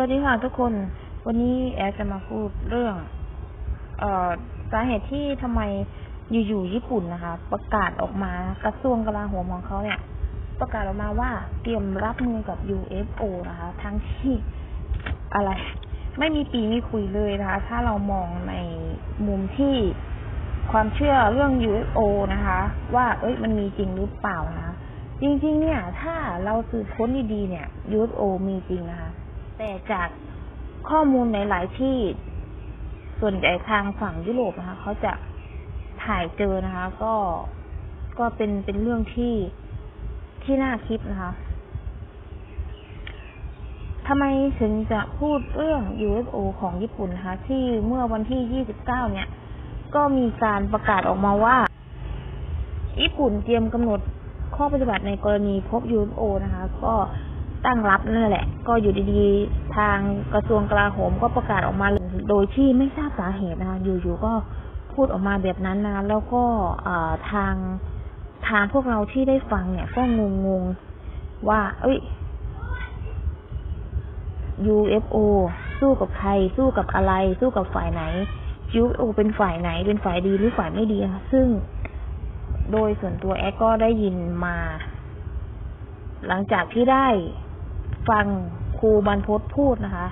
วัสดีค่ะทุกคน วันนี้แอร์จะมาพูดเรื่อง เอ่อสาเหตุที่ทำไมอยู่ๆญี่ปุ่นนะคะ ประกาศออกมากระทรวงกลาโหมของเขาเนี่ย ประกาศออกมาว่าเตรียมรับมือกับ UFO นะคะ ทั้งที่อะไร ไม่มีปีไมีคุยเลยนะคะ ถ้าเรามองในมุมที่ความเชื่อเรื่อง UFO นะคะ ว่าเอ้ยมันมีจริงหรือเปล่านะคะจริงๆ เนี่ย ถ้าเราสืบค้นดีๆเนี่ย UFO มีจริงนะคะ แต่จากข้อมูลหลาย ๆ ที่ส่วนใหญ่ทางฝั่งยุโรปนะคะเขาจะถ่ายเจอนะคะ ก็ก็เป็นเป็นเรื่องที่ที่น่าคิดนะคะทำไมถึงจะพูดเรื่อง UFO ของญี่ปุ่นนะคะ ที่เมื่อวันที่ 29 เนี่ย ก็มีการประกาศออกมาว่า ญี่ปุ่นเตรียมกำหนดข้อปฏิบัติในกรณีพบ UFO นะคะ ก็ ตั้งรับนั่นแหละ ก็อยู่ดีๆ ทางกระทรวงกลาโหมก็ประกาศออกมาโดยที่ไม่ทราบสาเหตุนะคะอยู่ๆก็พูดออกมาแบบนั้นนะแล้วก็อทางทางพวกเราที่ได้ฟังเนี่ย ก็งงๆว่า เอ้ย UFO สู้กับใคร สู้กับอะไร สู้กับฝ่ายไหน UFO เป็นฝ่ายไหน เป็นฝ่ายดีหรือฝ่ายไม่ดีคะซึ่งโดยส่วนตัวแอดก็ได้ยินมา หลังจากที่ได้ ฟังครูบรรพตพูดนะคะ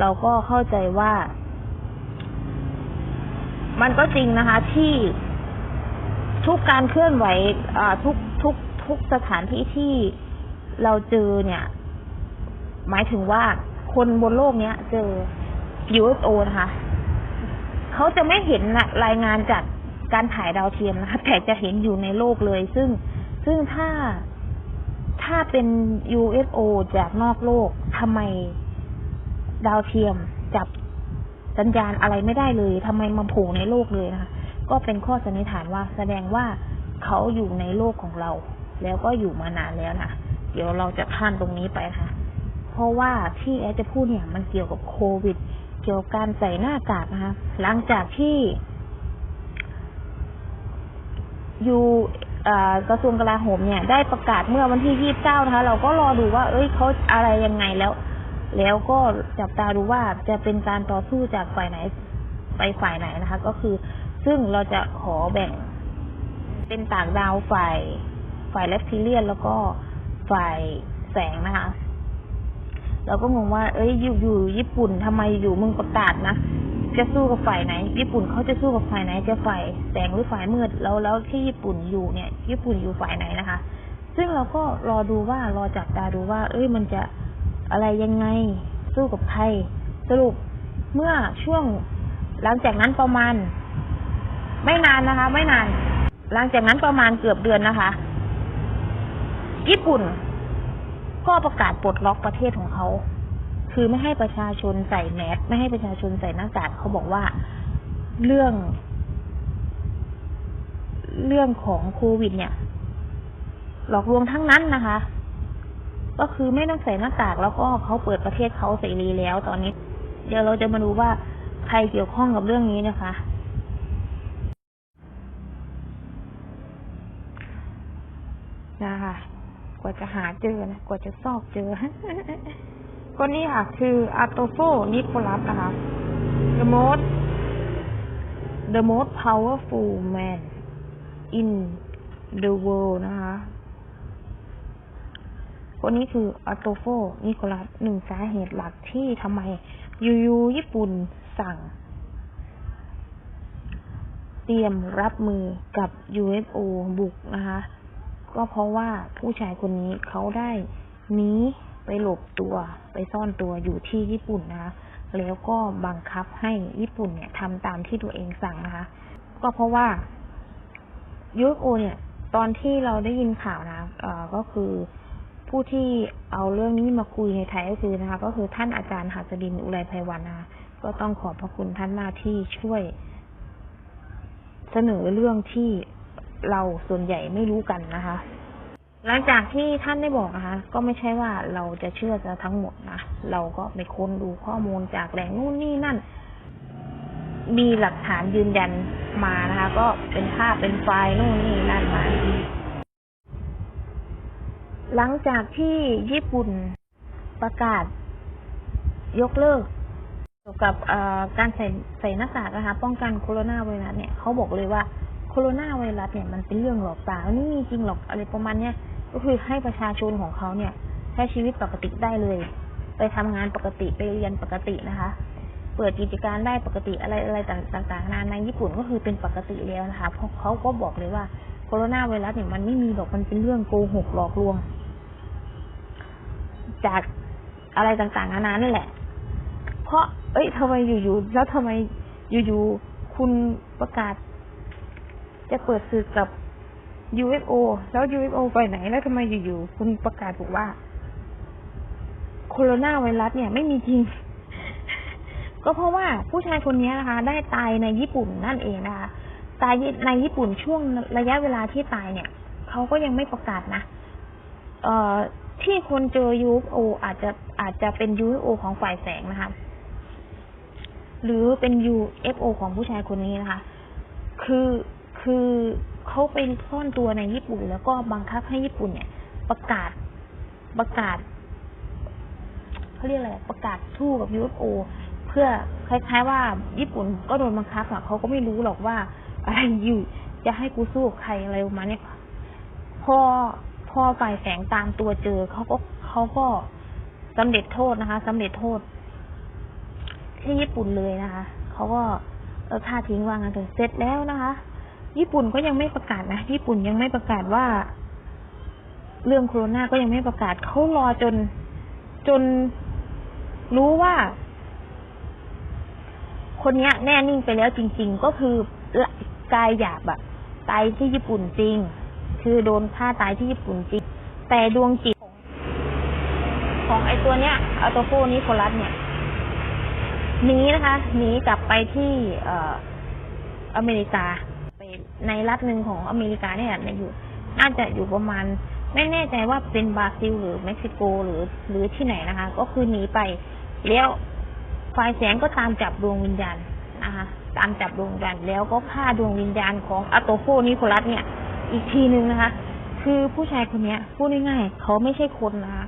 เราก็เข้าใจว่า มันก็จริงนะคะ ที่ทุกการเคลื่อนไหวทุกทุกทุกสถานที่ที่เราเจอเนี่ย หมายถึงว่าคนบนโลกเนี้ย เจอ UFO นะคะเขาจะไม่เห็นรายงานจากการถ่ายดาวเทียมนะคะแต่จะเห็นอยู่ในโลกเลย ซึ่งซึ่งถ้า เป็น UFO จากนอกโลกทำไมดาวเทียมจับสัญญาณอะไรไม่ได้เลยทำไมมาโผล่ในโลกเลยนะคะ ก็เป็นข้อสันนิษฐานว่าแสดงว่าเขาอยู่ในโลกของเรา แล้วก็อยู่มานานแล้วนะเดี๋ยวเราจะข้ามตรงนี้ไปนะคะเพราะว่าที่แอดจะพูดเนี่ย มันเกี่ยวกับโควิด เกี่ยวกับการใส่หน้ากากนะคะ หลังจากที่อยู่เอ่อ กระทรวงกลาโหมเนี่ยได้ประกาศเมื่อวันที่ยี่สิบเก้านะคะ เราก็รอดูว่า เอ้ยเขาอะไรยังไงแล้ว แล้วก็จับตาดูว่าจะเป็นการต่อสู้จากฝ่ายไหนไปฝ่ายไหนนะคะ ก็คือซึ่งเราจะขอแบ่ง เป็นต่างดาวฝ่ายฝ่ายเลปทิเลียน แล้วก็ฝ่ายแสงนะคะเราก็งงว่า เอ้ยอยู่อยู่ญี่ปุ่นทำไมอยู่มึงประกาศนะ จะสู้กับฝ่ายไหน ญี่ปุ่นเขาจะสู้กับฝ่ายไหน จะฝ่ายแสงหรือฝ่ายมืดแล้วแล้วที่ญี่ปุ่นอยู่เนี่ย ญี่ปุ่นอยู่ฝ่ายไหนนะคะ ซึ่งเราก็รอดูว่ารอจับตาดูว่า เอ้ยมันจะอะไรยังไงสู้กับใครสรุปเมื่อช่วง หลังจากนั้นประมาณ ไม่นานนะคะ ไม่นาน หลังจากนั้นประมาณเกือบเดือนนะคะ ญี่ปุ่นก็ประกาศปลดล็อกประเทศของเขา คือไม่ให้ประชาชนใส่แมสไม่ให้ประชาชนใส่หน้ากากเขาบอกว่าเรื่อง เรื่องของโควิด เนี่ย หลอกลวงทั้งนั้นนะคะ ก็คือไม่ต้องใส่หน้ากากแล้วก็เขาเปิดประเทศเขาเสรีแล้วตอนนี้ เดี๋ยวเราจะมาดูว่าใครเกี่ยวข้องกับเรื่องนี้นะคะนะคะ กว่าจะหาเจอนะ กว่าจะซอกเจอ ก็นี่ค่ะ คืออาโตโฟนิโคลัสนะคะ the most the most powerful man in the world นะคะ คนนี้คืออาโตโฟนิโคลัสหนึ่งสาเหตุหลักที่ทำไมยูๆญี่ปุ่นสั่ง เตรียมรับมือกับ UFO บุกนะคะ ก็เพราะว่าผู้ชายคนนี้เขาได้หนี ไปหลบตัว ไปซ่อนตัวอยู่ที่ญี่ปุ่นนะคะแล้วก็บังคับให้ญี่ปุ่นเนี่ยทำตามที่ตัวเองสั่งนะคะ ก็เพราะว่า UFO เนี่ย ตอนที่เราได้ยินข่าวนะเออก็คือผู้ที่เอาเรื่องนี้มาคุยในไทยก็คือนะคะ ก็คือท่านอาจารย์หัสดินอุไรไพวันนะคะก็ต้องขอบพระคุณท่านมากที่ช่วย เสนอเรื่องที่เราส่วนใหญ่ไม่รู้กันนะคะ หลังจากที่ท่านได้บอกนะคะ ก็ไม่ใช่ว่าเราจะเชื่อจะทั้งหมดนะเราก็ไปค้นดูข้อมูลจากแหล่งนู่นนี่นั่น มีหลักฐานยืนยันมานะคะ ก็เป็นภาพเป็นไฟล์นู่นนี่นั่นมาหลังจากที่ญี่ปุ่นประกาศ ยกเลิกเกี่ยวกับการใส่ใส่หน้ากากนะคะ ป้องกันโคโรนาไวรัสเนี่ยเขาบอกเลยว่า โคโรนาไวรัสเนี่ยมันเป็นเรื่องหลอกตาไม่มีจริงหรอกอะไรประมาณเนี้ยก็คือให้ประชาชนของเขาเนี่ย ใช้ชีวิตปกติได้เลย ไปทำงานปกติไปเรียนปกตินะคะ เปิดกิจการได้ปกติอะไรอะไรต่างๆนานาในญี่ปุ่นก็คือเป็นปกติแล้วนะคะเพราะเขาก็บอกเลยว่าโคโรนาไวรัสเนี่ยมันไม่มีหรอกมันเป็นเรื่องโกหกหลอกลวง จากอะไรต่างๆนานานั่นแหละ เพราะ เอ้ยทำไมอยู่ๆแล้วทำไมอยู่ๆคุณประกาศ จะเปิดสื่อกับ UFO แล้ว UFO ไปไหนแล้วทำไมอยู่ๆคุณประกาศบอกว่า โคโรนาไวรัสเนี่ยไม่มีจริง ก็เพราะว่าผู้ชายคนนี้นะคะ ได้ตายในญี่ปุ่นนั่นเองนะคะตายในญี่ปุ่นช่วงระยะเวลาที่ตายเนี่ยเขาก็ยังไม่ประกาศนะเอ่อที่คนเจอ UFO อาจจะอาจจะเป็น UFO ของฝ่ายแสงนะคะหรือเป็น UFO ของผู้ชายคนนี้นะคะ คือ คือเขาไปซ่อนตัวในญี่ปุ่น แล้วก็บังคับให้ญี่ปุ่นเนี่ย ประกาศประกาศเขาเรียกอะไรประกาศสู้กับ UFO เพื่อคล้ายๆว่าญี่ปุ่นก็โดนบังคับอะเขาก็ไม่รู้หรอกว่าอะไรอยู่จะให้กูสู้กับใครอะไรประมาณเนี้ยพอพอฝ่ายแสงตามตัวเจอเขาก็เขาก็สำเร็จโทษนะคะสำเร็จโทษ ที่ญี่ปุ่นเลยนะคะเขาก็เออฆ่าทิ้งวางกันเถอะเสร็จแล้วนะคะ ญี่ปุ่นก็ยังไม่ประกาศนะญี่ปุ่นยังไม่ประกาศว่า เรื่องโควิดก็ยังไม่ประกาศเขารอจน จนรู้ว่า คนเนี้ยแน่นิ่งไปแล้วจริง ๆ ก็คือกายหยาบอะตายที่ญี่ปุ่นจริง คือโดนฆ่าตายที่ญี่ปุ่นจริง แต่ดวงจิตของของไอตัวเนี้ยอัลโตโฟนิโคลัสเนี่ยหนีนะคะหนีกลับไปที่เอออเมริกา ในรัฐหนึ่งของอเมริกาเนี่ยในอยู่น่าจะอยู่ประมาณ ไม่แน่ใจว่าเป็นบราซิลหรือเม็กซิโกหรือหรือที่ไหนนะคะ ก็คือหนีไปแล้วฝ่ายแสงก็ตามจับดวงวิญญาณนะคะตามจับดวงวิญญาณแล้วก็ฆ่าดวงวิญญาณของอัตโตโฟนิโคลัสเนี่ย อีกทีหนึ่งนะคะ คือผู้ชายคนเนี้ยพูดง่ายๆเขาไม่ใช่คนนะคะ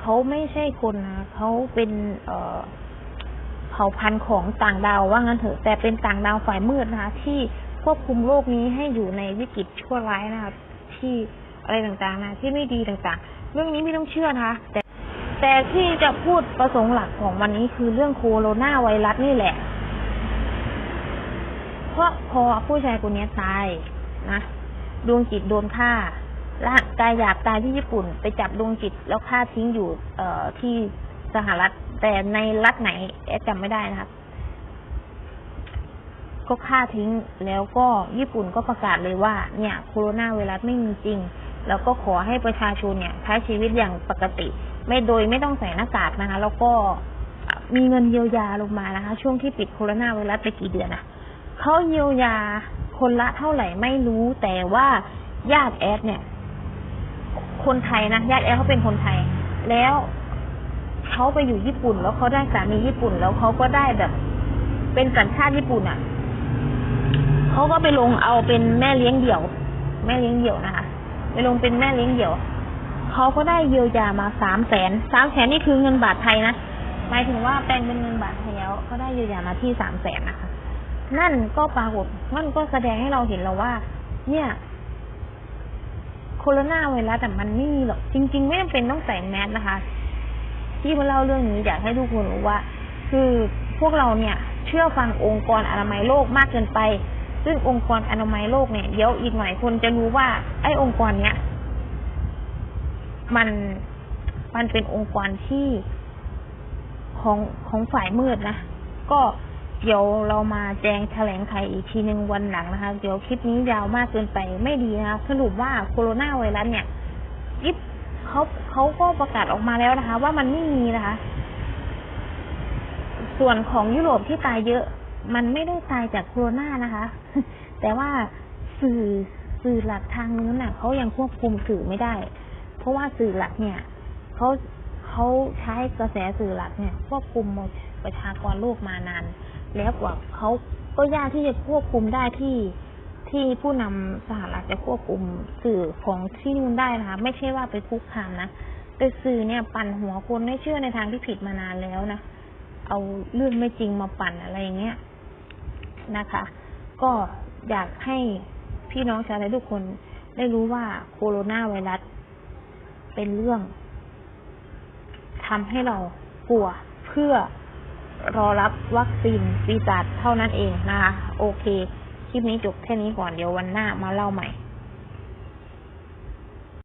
เขาไม่ใช่คนนะเขาเป็นเอ่อเผ่าพันธุ์ของต่างดาวว่างั้นเถอะแต่เป็นต่างดาวฝ่ายมืดนะคะที่ ควบคุมโลกนี้ให้อยู่ในวิกฤตชั่วร้ายนะคะที่อะไรต่างๆนะที่ไม่ดีต่างๆ เรื่องนี้ไม่ต้องเชื่อนะคะแต่แต่ที่จะพูดประสงค์หลักของวันนี้คือเรื่องโคโรนาไวรัสนี่แหละ เพราะพอผู้ชายคนนี้ตายนะดวงจิตโดนฆ่าร่างกายหยาบตายที่ญี่ปุ่น ไปจับดวงจิตแล้วฆ่าทิ้งอยู่ เอ่อที่สหรัฐ แต่ในรัฐไหนแอดจำไม่ได้นะครับ ก็ฆ่าทิ้ง แล้วก็ญี่ปุ่นก็ประกาศเลยว่า เนี่ยโคโรนาไวรัสไม่มีจริง แล้วก็ขอให้ประชาชนเนี่ยใช้ชีวิตอย่างปกติ ไม่โดยไม่ต้องใส่หน้ากากนะคะ แล้วก็มีเงินเยียวยาลงมานะคะ ช่วงที่ปิดโคโรนาไวรัสไปกี่เดือนนะเขาเยียวยาคนละเท่าไหร่ไม่รู้แต่ว่าญาติแอดเนี่ย คนไทยนะญาติแอดเขาเป็นคนไทย แล้วเขาไปอยู่ญี่ปุ่น แล้วเขาได้สามีญี่ปุ่น แล้วเขาก็ได้แบบ เป็นสัญชาติญี่ปุ่นอะ เขาก็ไปลงเอาเป็นแม่เลี้ยงเดี่ยว แม่เลี้ยงเดี่ยวนะคะไปลงเป็นแม่เลี้ยงเดี่ยวเขาก็ได้เยียวยามาสามแสนสามแสนนี่คือเงินบาทไทยนะหมายถึงว่าแปลงเป็นเงินบาทไทยแล้วก็ได้เยียวยามาที่สามแสนนะคะนั่นก็ปรากฏนั่นก็แสดงให้เราเห็นแล้วว่า เนี่ยโคโรนาไวรัสแต่มันไม่มีหรอกจริง ๆ ไม่จำเป็นต้องใส่แมสนะคะ ที่มาเล่าเรื่องนี้อยากให้ทุกคนรู้ว่า คือพวกเราเนี่ย เชื่อฟังองค์กรอนามัยโลกมากเกินไป ซึ่งองค์กรอนามัยโลกเนี่ยเดี๋ยวอีกหน่อยคนจะรู้ว่า ไอ้องค์กรเนี้ยมันมันเป็นองค์กรที่ของของฝ่ายมืดนะ ก็เดี๋ยวเรามาแจงแถลงไขอีกทีหนึ่งวันหลังนะคะ เดี๋ยวคลิปนี้ยาวมากเกินไปไม่ดีนะคะสรุปว่าโคโรนาไวรัสเนี่ยยิบเขาเขาก็ประกาศออกมาแล้วนะคะ ว่ามันไม่มีนะคะ ส่วนของยุโรปที่ตายเยอะ มันไม่ได้ตายจากโคโรนานะคะ แต่ว่าสื่อสื่อหลักทางนู้นน่ะเขายังควบคุมสื่อไม่ได้ เพราะว่าสื่อหลักเนี่ยเขาเขาใช้กระแสสื่อหลักเนี่ย ควบคุมประชากรโลกมานาน แล้วกว่าเขาก็ยากที่จะควบคุมได้ที่ที่ผู้นำสหรัฐจะควบคุมสื่อของที่นู่นได้นะคะ ไม่ใช่ว่าไปคุกคามนะแต่สื่อเนี่ยปั่นหัวคนให้เชื่อในทางที่ผิดมานานแล้วนะเอาเรื่องไม่จริงมาปั่นอะไรอย่างเงี้ย นะคะ ก็อยากให้พี่น้องชาวไทยทุกคนได้รู้ว่าโคโรนาไวรัสเป็นเรื่องทำให้เรากลัวเพื่อรอรับวัคซีนปีศาจเท่านั้นเองนะคะ โอเค คลิปนี้จบแค่นี้ก่อนเดี๋ยววันหน้ามาเล่าใหม่